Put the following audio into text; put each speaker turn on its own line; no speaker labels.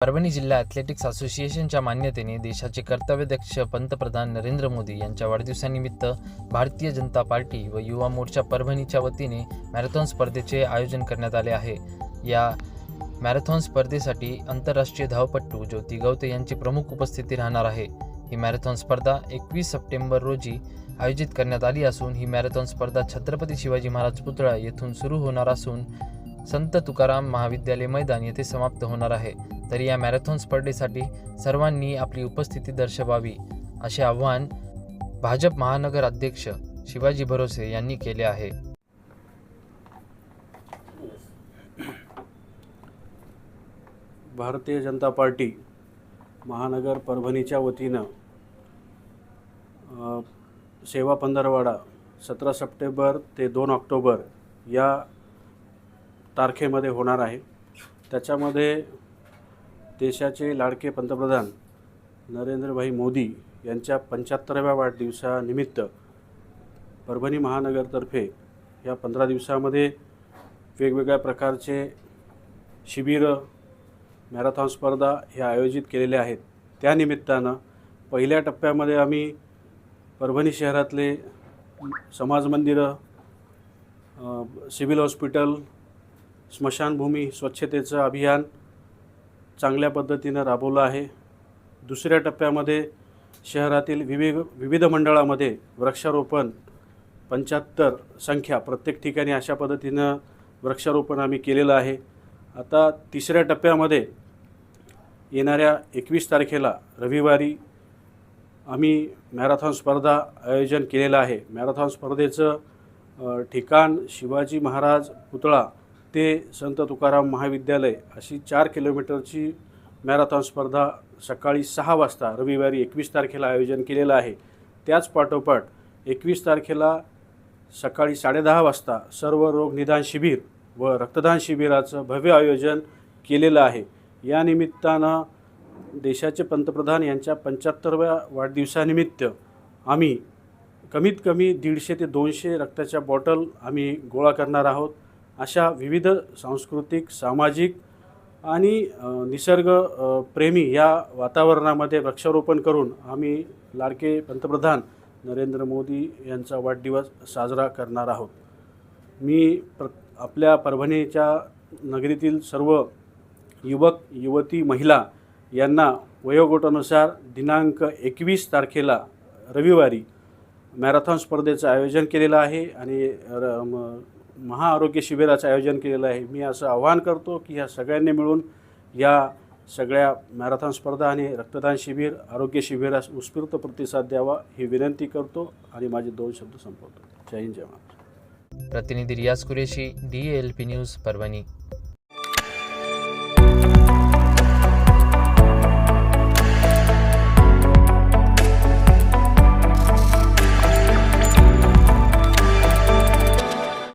परभणी जिल्हा ॲथलेटिक्स असोसिएशनच्या मान्यतेने देशाचे कर्तव्यदक्ष पंतप्रधान नरेंद्र मोदी यांच्या वाढदिवसानिमित्त भारतीय जनता पार्टी व युवा मोर्चा परभणीच्या वतीने मॅरेथॉन स्पर्धेचे आयोजन करण्यात आले आहे. या मॅरेथॉन स्पर्धेसाठी आंतरराष्ट्रीय धावपट्टू ज्योती गवते यांची प्रमुख उपस्थिती राहणार आहे. ही मॅरेथॉन स्पर्धा एकवीस सप्टेंबर रोजी आयोजित करण्यात आली असून ही मॅरेथॉन स्पर्धा छत्रपती शिवाजी महाराज पुतळा येथून सुरू होणार असून संत तुकाराम महाविद्यालय मैदान येथे समाप्त होणार आहे. तरी या मॅरेथॉन स्पर्धेसाठी सर्वांनी आपली उपस्थिती दर्शवावी असे आवाहन भाजप महानगर अध्यक्ष शिवाजी भरोसे यांनी केले आहे.
भारतीय जनता पार्टी महानगर परभणीच्या वतीनं सेवा पंधरवाडा सतरा सप्टेंबर ते दोन ऑक्टोबर या तारखेमध्ये होणार आहे. त्याच्यामध्ये देशाचे लाडके पंतप्रधान नरेंद्रभाई मोदी यांच्या पंच्याहत्तराव्या वाढदिवसानिमित्त परभणी महानगरतर्फे या पंधरा दिवसामध्ये वेगवेगळ्या प्रकारचे शिबिरं मॅरेथॉन स्पर्धा हे आयोजित केलेल्या आहेत. त्यानिमित्तानं पहिल्या टप्प्यामध्ये आम्ही परभणी शहरातले समाज मंदिरं सिव्हिल हॉस्पिटल स्मशानभूमी स्वच्छतेचं अभियान चांगल्या पद्धतीनं राबवलं आहे. दुसऱ्या टप्प्यामध्ये शहरातील विविध विविध मंडळामध्ये वृक्षारोपण पंच्याहत्तर संख्या प्रत्येक ठिकाणी अशा पद्धतीनं वृक्षारोपण आम्ही केलेलं आहे. आता तिसऱ्या टप्प्यामध्ये येणाऱ्या एकवीस तारखेला रविवारी आम्ही मॅरेथॉन स्पर्धा आयोजन केलेलं आहे. मॅरेथॉन स्पर्धेचं ठिकाण शिवाजी महाराज पुतळा ते संत तुकाराम महाविद्यालय अशी चार किलोमीटरची मॅरेथॉन स्पर्धा सकाळी सहा वाजता रविवारी एकवीस तारखेला आयोजन केलेलं आहे. त्याच पाठोपाठ एकवीस तारखेला सकाळी साडेदहा वाजता सर्व रोग निदान शिबिर व रक्तदान शिबिराचं भव्य आयोजन केलेलं आहे. या निमित्तानं देशाचे पंतप्रधान यांच्या पंच्याहत्तरव्या वाढदिवसानिमित्त आम्ही कमीत कमी दीडशे ते दोनशे रक्ताच्या बॉटल आम्ही गोळा करणार आहोत. अशा विविध सांस्कृतिक सामाजिक आणि निसर्ग प्रेमी या वातावरणामध्ये वृक्षारोपण करून आम्ही लाडके पंतप्रधान नरेंद्र मोदी यांचा वाढदिवस साजरा करणार आहोत. मी प्र आपल्या परभणीच्या नगरीतील सर्व युवक युवती महिला यांना वयोगटानुसार दिनांक एकवीस तारखेला रविवारी मॅरेथॉन स्पर्धेचं आयोजन केलेलं आहे आणि र- महाआरोग्य शिबिराचं आयोजन केलेलं आहे. मी असं आवाहन करतो की ह्या सगळ्यांनी मिळून या सगळ्या मॅरेथॉन स्पर्धा आणि रक्तदान शिबिर आरोग्य शिबिरास उत्स्फूर्त प्रतिसाद द्यावा ही विनंती करतो आणि माझे दोन शब्द संपवतो. जय हिंद जय महाराज
प्रतिनिधी Riyaz Qureshi D L P news Parbhani.